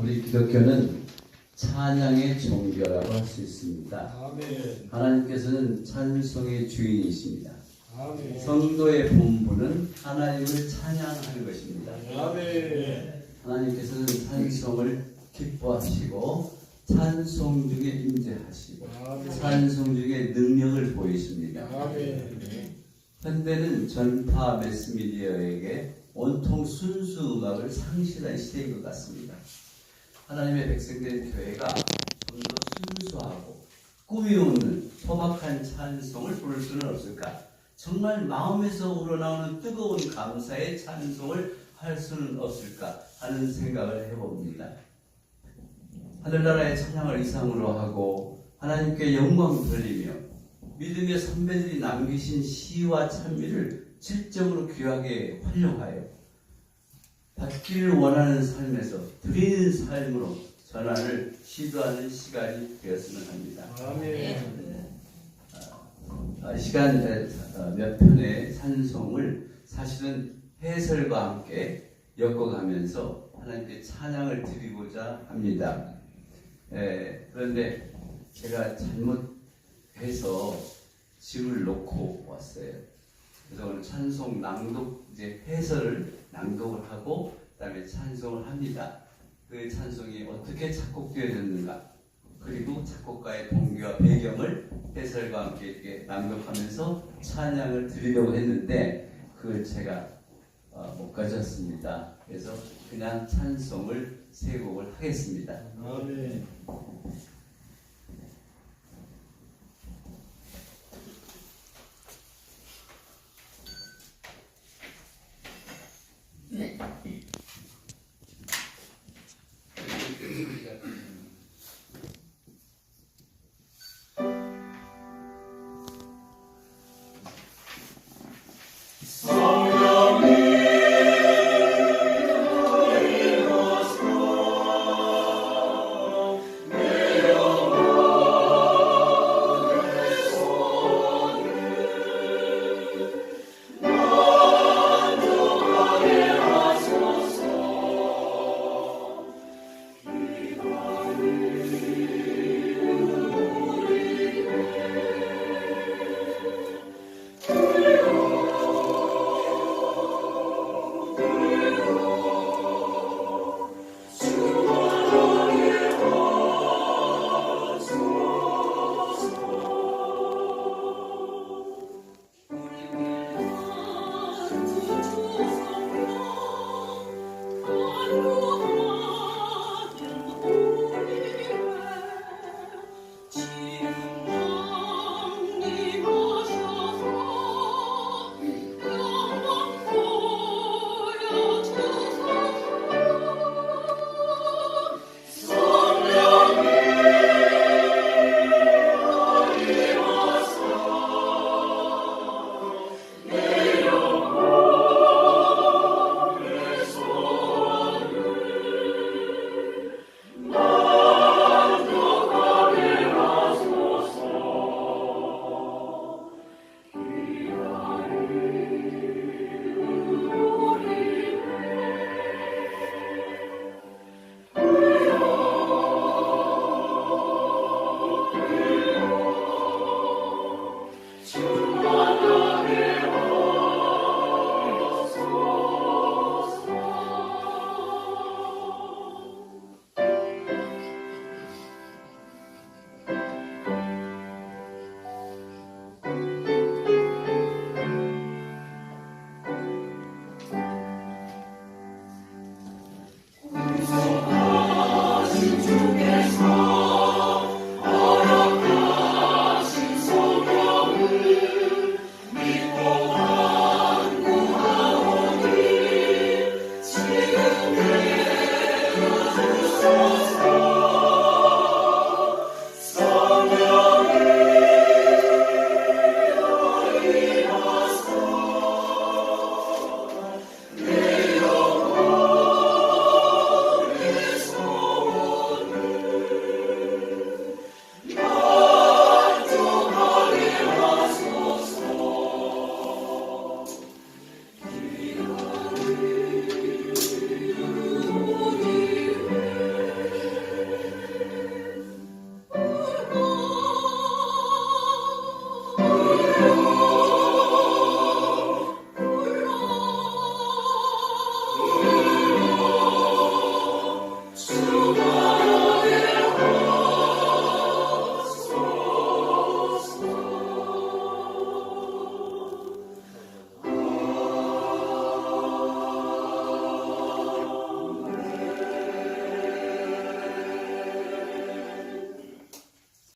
우리 기독교는 찬양의 종교라고 할 수 있습니다. 아멘. 하나님께서는 찬송의 주인이십니다. 아멘. 성도의 본분은 하나님을 찬양하는 것입니다. 아멘. 하나님께서는 찬송을 기뻐하시고 찬송 중에 임재하시고. 찬송 중에 능력을 보이십니다. 현대는 전파 매스미디어에게 온통 순수 음악을 상실한 시대인 것 같습니다. 하나님의 백성된 교회가 좀 더 순수하고 꿈이 없는 소박한 찬송을 부를 수는 없을까? 정말 마음에서 우러나오는 뜨거운 감사의 찬송을 할 수는 없을까 하는 생각을 해봅니다. 하늘나라의 찬양을 이상으로 하고 하나님께 영광 돌리며 믿음의 선배들이 남기신 시와 찬미를 질적으로 귀하게 활용하여 받기를 원하는 삶에서 드리는 삶으로 전환을 시도하는 시간이 되었으면 합니다. 아멘. 아, 시간 어, 몇 편의 찬송을 사실은 해설과 함께 엮어가면서 하나님께 찬양을 드리고자 합니다. 예, 그런데 제가 잘못해서 짐을 놓고 왔어요. 그래서 오늘 찬송 낭독 이제 해설을 낭독을 하고 그다음에 찬송을 합니다. 그 찬송이 어떻게 작곡되어졌는가 그리고 작곡가의 동기와 배경을 해설과 함께 이렇게 낭독하면서 찬양을 드리려고 했는데 그걸 제가 어, 못 가졌습니다. 그래서 그냥 찬송을 세 곡을 하겠습니다. 아멘. 주